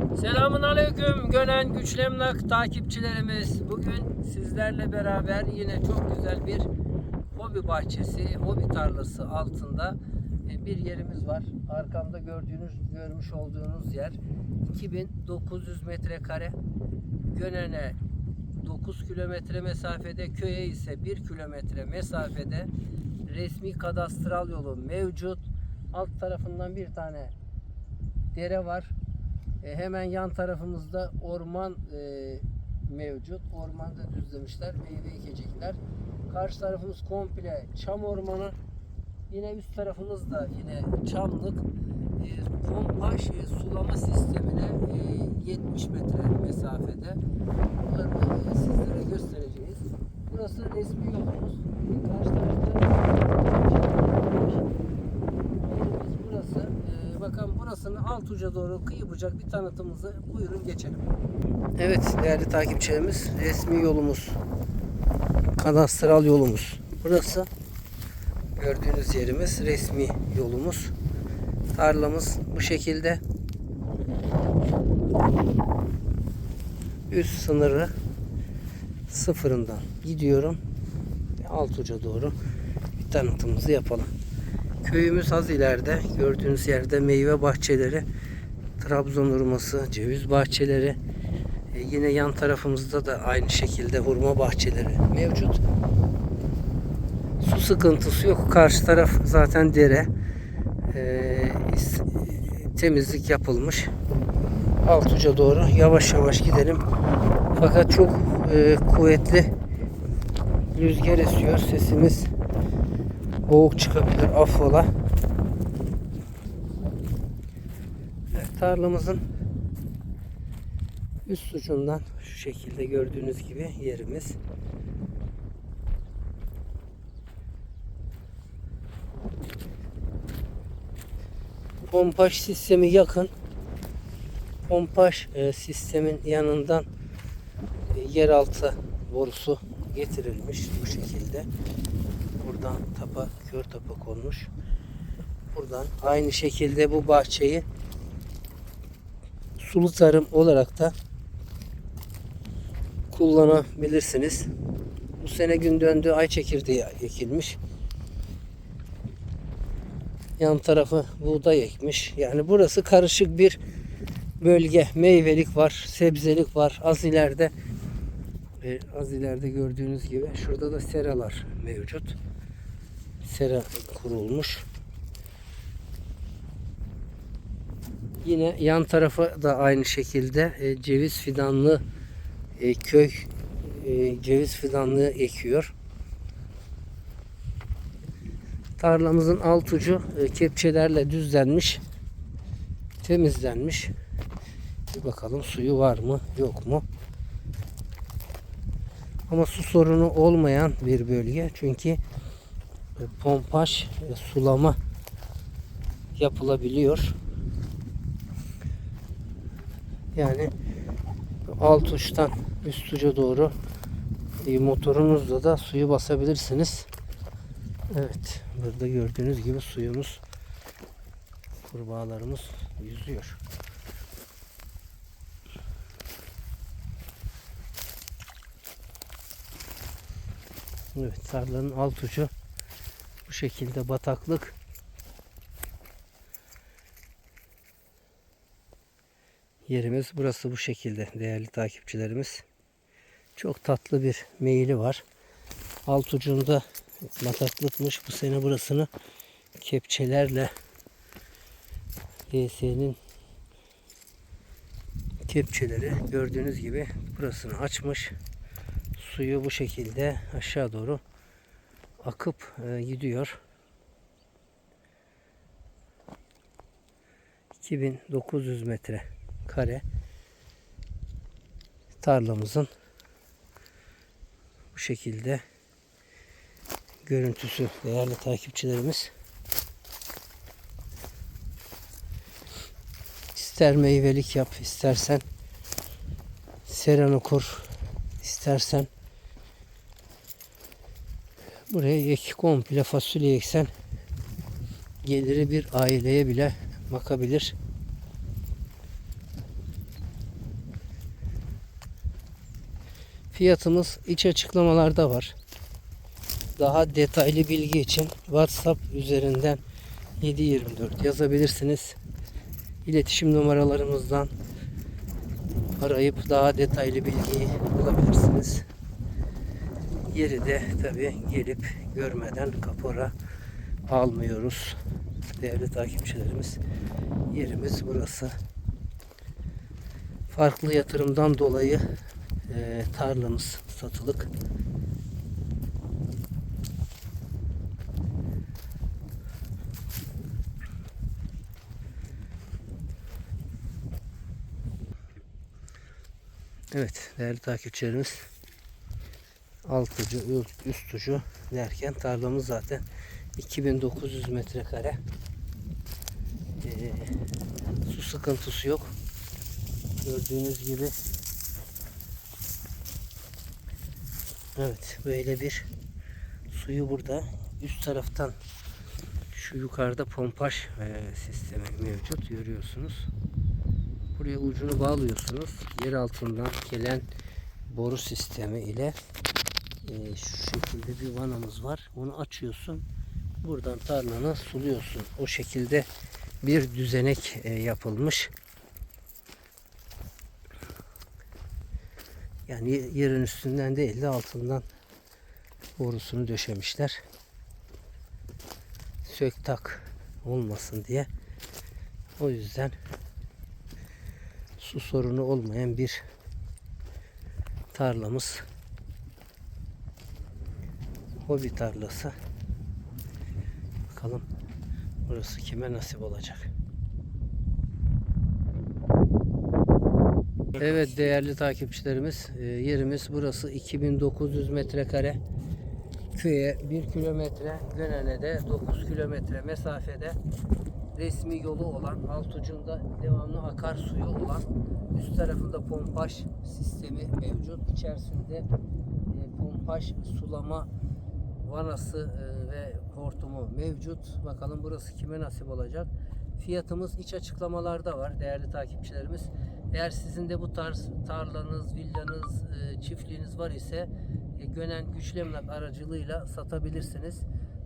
Selamun Aleyküm Gönen Güçlü Emlak takipçilerimiz. Bugün sizlerle beraber yine çok güzel bir hobi bahçesi, hobi tarlası altında e, bir yerimiz var. Arkamda gördüğünüz, görmüş olduğunuz yer 2900 metrekare. Gönen'e 9 kilometre mesafede, köye ise 1 kilometre mesafede resmi kadastral yolu mevcut. Alt tarafından bir tane dere var. E, hemen yan tarafımızda orman e, mevcut. Ormanda düzlemişler. Meyve ekecekler. Karşı tarafımız komple çam ormanı. Yine üst tarafımız da yine çamlık. E, pompaj e, sulama sistemine e, 70 metre mesafede. Bunları e, sizlere göstereceğiz. Burası resmi yolumuz. E, karşı tarafta yerimiz burası. Ee, bakın burasını alt uca doğru kıyı bucak bir tanıtımımızı buyurun geçelim. Evet değerli takipçilerimiz resmi yolumuz. Kadastral yolumuz. Burası gördüğünüz yerimiz resmi yolumuz. Tarlamız bu şekilde. Üst sınırı sıfırından gidiyorum. Alt uca doğru bir tanıtımımızı yapalım. Köyümüz az ileride. Gördüğünüz yerde meyve bahçeleri, Trabzon hurması, ceviz bahçeleri. E, yine yan tarafımızda da aynı şekilde hurma bahçeleri mevcut. Su sıkıntısı yok. Karşı taraf zaten dere. E, temizlik yapılmış. Altuca doğru yavaş yavaş gidelim. Fakat çok e, kuvvetli rüzgar esiyor. Sesimiz boğuk çıkabilir affola. Evet, tarlamızın üst ucundan şu şekilde gördüğünüz gibi yerimiz. Pompaj sistemi yakın. Pompaj e, sistemin yanından e, yeraltı borusu getirilmiş bu şekilde. Buradan tapa, kör tapa konmuş. Buradan aynı şekilde bu bahçeyi sulu tarım olarak da kullanabilirsiniz. Bu sene gün döndü ay çekirdeği ekilmiş. Yan tarafı buğday ekmiş. Yani burası karışık bir bölge. Meyvelik var, sebzelik var. Az ileride e, az ileride gördüğünüz gibi şurada da seralar mevcut. Sera kurulmuş. Yine yan tarafa da aynı şekilde e, ceviz fidanlı e, köy e, ceviz fidanlığı ekiyor. Tarlamızın alt ucu e, kepçelerle düzlenmiş. Temizlenmiş. Bir bakalım suyu var mı yok mu? Ama su sorunu olmayan bir bölge. Çünkü e, pompaj sulama yapılabiliyor. Yani alt uçtan üst uca doğru e, motorunuzla da suyu basabilirsiniz. Evet. Burada gördüğünüz gibi suyumuz kurbağalarımız yüzüyor. Evet tarlanın alt ucu bu şekilde bataklık. Yerimiz burası bu şekilde değerli takipçilerimiz. Çok tatlı bir meyili var. Alt ucunda bataklıkmış. Bu sene burasını kepçelerle DS'nin kepçeleri gördüğünüz gibi burasını açmış suyu bu şekilde aşağı doğru akıp e, gidiyor. 2900 metre kare tarlamızın bu şekilde görüntüsü değerli takipçilerimiz. İster meyvelik yap, istersen seranı kur, istersen buraya ek komple fasulye eksen geliri bir aileye bile bakabilir. Fiyatımız iç açıklamalarda var. Daha detaylı bilgi için WhatsApp üzerinden 724 yazabilirsiniz. İletişim numaralarımızdan arayıp daha detaylı bilgiyi bulabilirsiniz. Yeri de tabi gelip görmeden kapora almıyoruz. Değerli takipçilerimiz yerimiz burası. Farklı yatırımdan dolayı e, tarlamız satılık. Evet değerli takipçilerimiz altıcı üst- üst ucu derken tarlamız zaten 2900 metrekare Ee, su sıkıntısı yok gördüğünüz gibi evet böyle bir suyu burada üst taraftan şu yukarıda pompaj e, sistemi mevcut görüyorsunuz. Buraya ucunu bağlıyorsunuz. Yer altından gelen boru sistemi ile e, şu şekilde bir vanamız var. Onu açıyorsun buradan tarlanı suluyorsun. O şekilde bir düzenek e, yapılmış yani ye- yerin üstünden değil de altından borusunu döşemişler sök tak olmasın diye o yüzden su sorunu olmayan bir tarlamız. Hobi tarlası. Bakalım burası kime nasip olacak. Evet değerli takipçilerimiz e, yerimiz burası 2900 metrekare köye 1 kilometre Gönen'e de 9 kilometre mesafede resmi yolu olan alt ucunda devamlı akar suyu olan üst tarafında pompaj sistemi mevcut. İçerisinde e, pompaj sulama vanası e, ve hortumu mevcut. Bakalım burası kime nasip olacak. Fiyatımız iç açıklamalarda var değerli takipçilerimiz. Eğer sizin de bu tarz tarlanız, villanız, e, çiftliğiniz var ise e, Gönen Güçlü Emlak aracılığıyla satabilirsiniz.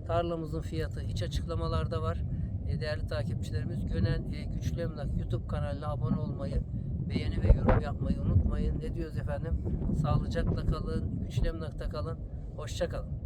Tarlamızın fiyatı iç açıklamalarda var. E, değerli takipçilerimiz Gönen e, Güçlü Emlak YouTube kanalına abone olmayı, beğeni ve yorum yapmayı unutmayın. Ne diyoruz efendim? Sağlıcakla kalın, Güçlü Emlak'ta kalın. Hoşça kalın.